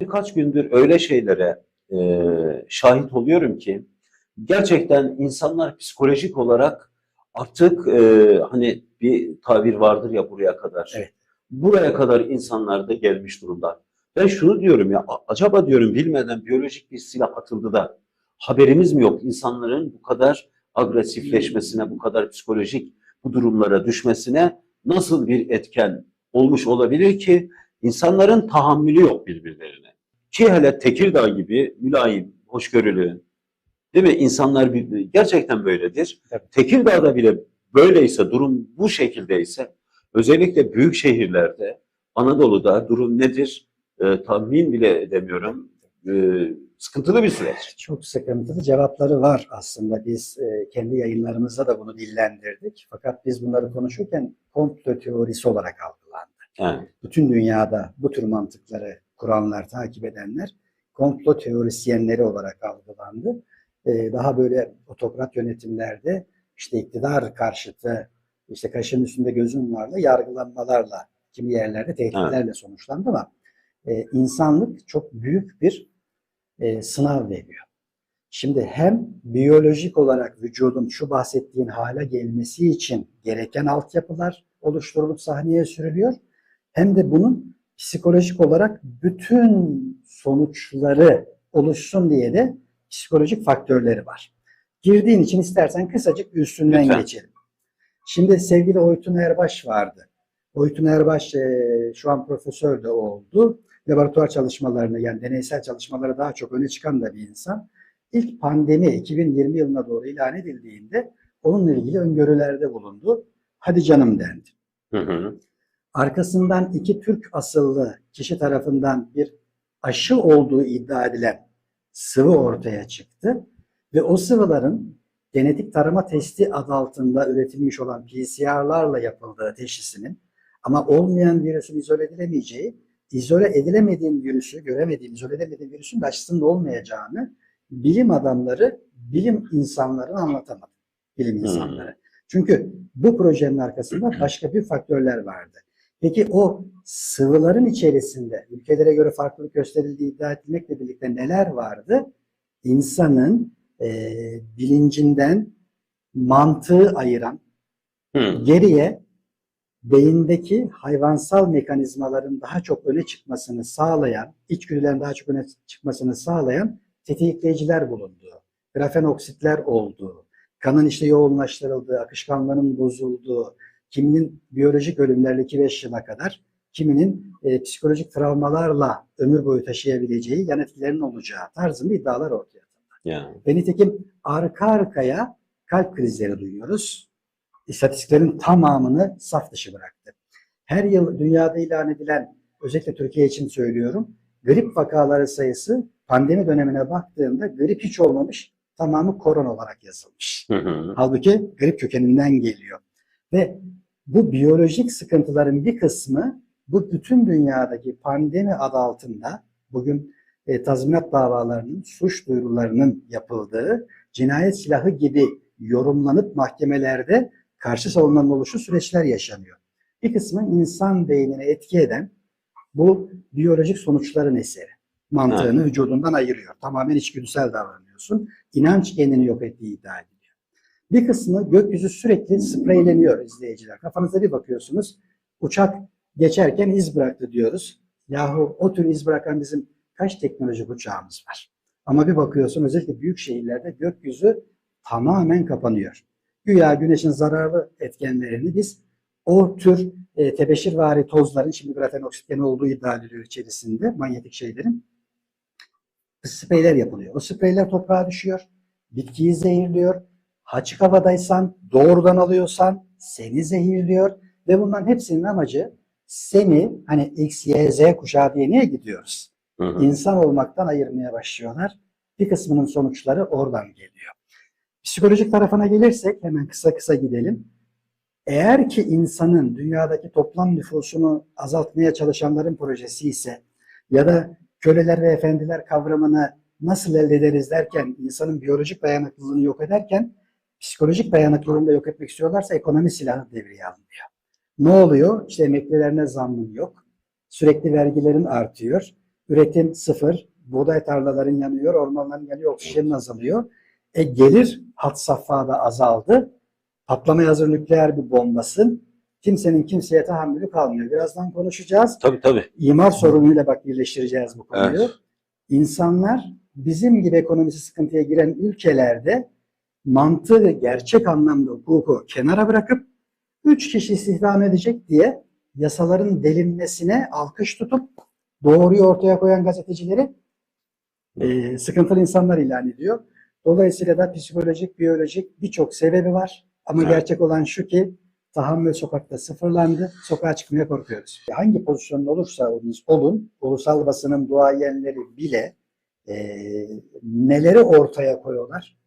Birkaç gündür öyle şeylere e, şahit oluyorum ki gerçekten insanlar psikolojik olarak artık e, hani bir tabir vardır ya buraya kadar. Evet. Buraya kadar insanlar da gelmiş durumda. Ben şunu diyorum ya acaba diyorum bilmeden biyolojik bir silah atıldı da haberimiz mi yok insanların bu kadar agresifleşmesine, bu kadar psikolojik bu durumlara düşmesine nasıl bir etken olmuş olabilir ki insanların tahammülü yok birbirlerine. Ki hele Tekirdağ gibi mülayim, hoşgörülü, değil mi? İnsanlar bir, gerçekten böyledir. Tabii. Tekirdağ'da bile böyleyse, durum bu şekildeyse, özellikle büyük şehirlerde, Anadolu'da durum nedir? Ee, tahmin bile edemiyorum. Ee, sıkıntılı bir süreç. Çok sıkıntılı cevapları var aslında. Biz e, kendi yayınlarımızda da bunu dillendirdik. Fakat biz bunları konuşurken komplo teorisi olarak algılandı. Yani, Bütün dünyada bu tür mantıkları kuranlar, takip edenler komplo teorisyenleri olarak algılandı. E, daha böyle otokrat yönetimlerde işte iktidar karşıtı, işte kaşın üstünde gözün varla yargılanmalarla, kimi yerlerde tehditlerle sonuçlandı ama e, insanlık çok büyük bir e, sınav veriyor. Şimdi hem biyolojik olarak vücudun şu bahsettiğin hale gelmesi için gereken altyapılar oluşturulup sahneye sürülüyor. Hem de bunun psikolojik olarak bütün sonuçları oluşsun diye de psikolojik faktörleri var. Girdiğin için istersen kısacık üstünden Lütfen. geçelim. Şimdi sevgili Oytun Erbaş vardı. Oytun Erbaş e, şu an profesör de oldu. Laboratuvar çalışmalarını yani deneysel çalışmaları daha çok öne çıkan da bir insan. İlk pandemi 2020 yılına doğru ilan edildiğinde onunla ilgili öngörülerde bulundu. Hadi canım dendi. hı hı. Arkasından iki Türk asıllı kişi tarafından bir aşı olduğu iddia edilen sıvı ortaya çıktı. Ve o sıvıların genetik tarama testi adı altında üretilmiş olan PCR'larla yapıldığı teşhisinin ama olmayan virüsün izole edilemeyeceği, izole edilemediğim virüsü, göremediğim, izole edemediğim virüsün de aşısının olmayacağını bilim adamları, bilim insanlarına anlatamadı. Bilim insanları. Çünkü bu projenin arkasında başka bir faktörler vardı. Peki o sıvıların içerisinde ülkelere göre farklılık gösterildiği iddia etmekle birlikte neler vardı? İnsanın e, bilincinden mantığı ayıran, Hı. geriye beyindeki hayvansal mekanizmaların daha çok öne çıkmasını sağlayan, içgüdülerin daha çok öne çıkmasını sağlayan tetikleyiciler bulunduğu, grafenoksitler olduğu, kanın işte yoğunlaştırıldığı, akışkanlığının bozulduğu, kiminin biyolojik ölümlerle 2-5 yıla kadar, kiminin e, psikolojik travmalarla ömür boyu taşıyabileceği yan etkilerinin olacağı tarzında iddialar ortaya atıldı. Yani. Ve nitekim arka arkaya kalp krizleri duyuyoruz. İstatistiklerin tamamını saf dışı bıraktı. Her yıl dünyada ilan edilen, özellikle Türkiye için söylüyorum, grip vakaları sayısı pandemi dönemine baktığında grip hiç olmamış, tamamı korona olarak yazılmış. Hı hı. Halbuki grip kökeninden geliyor. Ve bu biyolojik sıkıntıların bir kısmı bu bütün dünyadaki pandemi adı altında bugün e, tazminat davalarının, suç duyurularının yapıldığı cinayet silahı gibi yorumlanıp mahkemelerde karşı savunmanın oluşu süreçler yaşanıyor. Bir kısmı insan beynine etki eden bu biyolojik sonuçların eseri. Mantığını vücudundan ayırıyor. Tamamen içgüdüsel davranıyorsun. İnanç kendini yok ettiği iddia ediliyor. Bir kısmı gökyüzü sürekli spreyleniyor izleyiciler. Kafanıza bir bakıyorsunuz. Uçak geçerken iz bıraktı diyoruz. Yahu o tür iz bırakan bizim kaç teknolojik uçağımız var? Ama bir bakıyorsun özellikle büyük şehirlerde gökyüzü tamamen kapanıyor. Güya güneşin zararlı etkenlerini biz o tür e, tebeşirvari tozların, şimdi grafenoksit gene olduğu iddia ediliyor içerisinde, manyetik şeylerin spreyler yapılıyor. O spreyler toprağa düşüyor, bitkiyi zehirliyor. Açık havadaysan, doğrudan alıyorsan seni zehirliyor ve bunların hepsinin amacı seni hani X, Y, Z kuşağı diye niye gidiyoruz? Hı hı. İnsan olmaktan ayırmaya başlıyorlar. Bir kısmının sonuçları oradan geliyor. Psikolojik tarafına gelirsek hemen kısa kısa gidelim. Eğer ki insanın dünyadaki toplam nüfusunu azaltmaya çalışanların projesi ise ya da köleler ve efendiler kavramını nasıl elde ederiz derken insanın biyolojik dayanıklılığını yok ederken psikolojik dayanıklılığını da yok etmek istiyorlarsa ekonomi silahı devreye alınıyor. Ne oluyor? İşte emeklilerine zammın yok. Sürekli vergilerin artıyor. Üretim sıfır. Buğday tarlaların yanıyor, ormanların yanıyor, oksijenin azalıyor. E gelir hat safhada azaldı. Patlamaya hazır nükleer bir bombasın. Kimsenin kimseye tahammülü kalmıyor. Birazdan konuşacağız. Tabii tabii. İmar sorunuyla bak birleştireceğiz bu konuyu. Evet. İnsanlar bizim gibi ekonomisi sıkıntıya giren ülkelerde mantığı ve gerçek anlamda hukuku kenara bırakıp üç kişi istihdam edecek diye yasaların delinmesine alkış tutup doğruyu ortaya koyan gazetecileri e, sıkıntılı insanlar ilan ediyor. Dolayısıyla da psikolojik, biyolojik birçok sebebi var. Ama Evet. gerçek olan şu ki tahammül sokakta sıfırlandı. Sokağa çıkmaya korkuyoruz. Hangi pozisyonda olursa olunuz olun, ulusal basının duayenleri bile e, neleri ortaya koyuyorlar?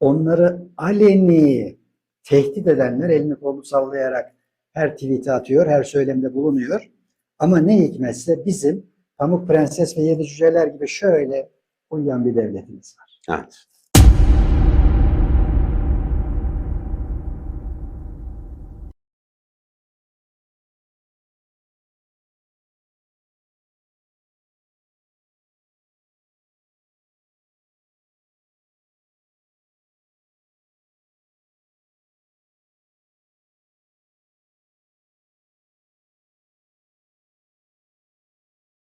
Onları aleni tehdit edenler elini kolunu sallayarak her tweet'e atıyor, her söylemde bulunuyor. Ama ne hikmetse bizim Pamuk Prenses ve Yedi Cüceler gibi şöyle uyuyan bir devletimiz var. Evet.